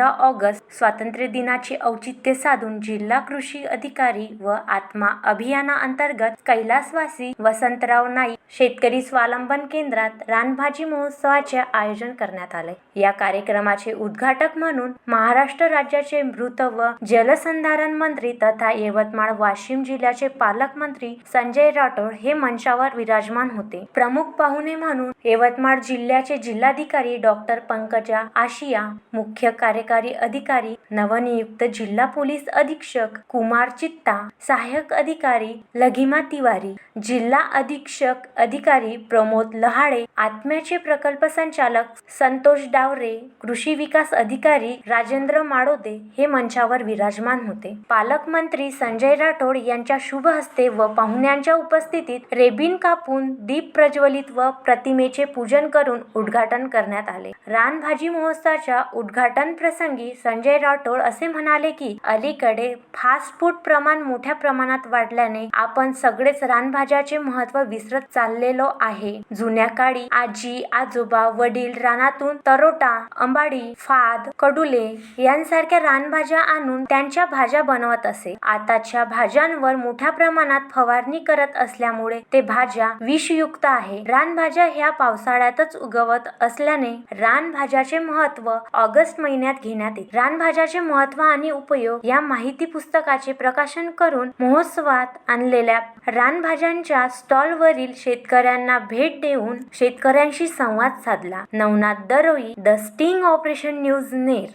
पंधरा ऑगस्ट स्वातंत्र्य दिनाचे औचित्य साधून जिल्हा कृषी अधिकारी व आत्मा अभियानाअंतर्गत कैलासवासी वसंतराव नाईक शेतकरी स्वावलंबन केंद्रात रानभाजी महोत्सवाचे आयोजन करण्यात आले. या कार्यक्रमाचे उद्घाटक म्हणून महाराष्ट्र राज्याचे मृत व जलसंधारण मंत्री तथा यवतमाळ वाशिम जिल्ह्याचे पालकमंत्री संजय राठोड हे मंचावर विराजमान होते. प्रमुख पाहुणे म्हणून यवतमाळ जिल्ह्याचे जिल्हाधिकारी डॉक्टर पंकजा आशिया मुख्य कार्यकारी अधिकारी नवनियुक्त जिल्हा पोलीस अधीक्षक कुमार चित्ता सहाय्यक अधिकारी लघिमा तिवारी जिल्हा अधीक्षक अधिकारी प्रमोद लहाडे आत्म्याचे प्रकल्प संचालक संतोष डावरे कृषी विकास अधिकारी राजेंद्र माडोदे हे मंचावर विराजमान होते. पालकमंत्री संजय राठोड यांच्या शुभ हस्ते व पाहुण्यांच्या उपस्थितीत रेबिन कापून दीप प्रज्वलित व प्रतिमेचे पूजन करून उद्घाटन करण्यात आले. रानभाजी महोत्सवाच्या उद्घाटन प्रसंगी संजय राठोड असे म्हणाले की अलीकडे फास्ट फूड प्रमाण मोठ्या प्रमाणात वाढल्याने आपण सगळेच रानभाज्याचे महत्त्व विसरत चाललेलो आहे. जुन्या काळी आजी आजोबा वडील रानातून तरोटा अंबाडी फाद कडुले यांसारख्या रानभाज्या आणून त्यांच्या भाज्या बनवत असे. आताच्या भाज्यांवर मोठ्या प्रमाणात फवारणी करत असल्यामुळे ते भाज्या विषयुक्त आहे. रानभाज्या ह्या पावसाळ्यातच उगवत असल्याने रानभाज्याचे महत्त्व ऑगस्ट महिन्यात घेण्यात येईल रानभाज्याचे महत्त्व आणि उपयोग या माहिती पुस्तकाचे प्रकाशन करून महोत्सवात आणलेल्या रानभाज्यांच्या स्टॉलवरील शेतकऱ्यांना भेट देऊन शेतकऱ्यांशी संवाद साधला. Navnath Dharoi the sting operation news Ner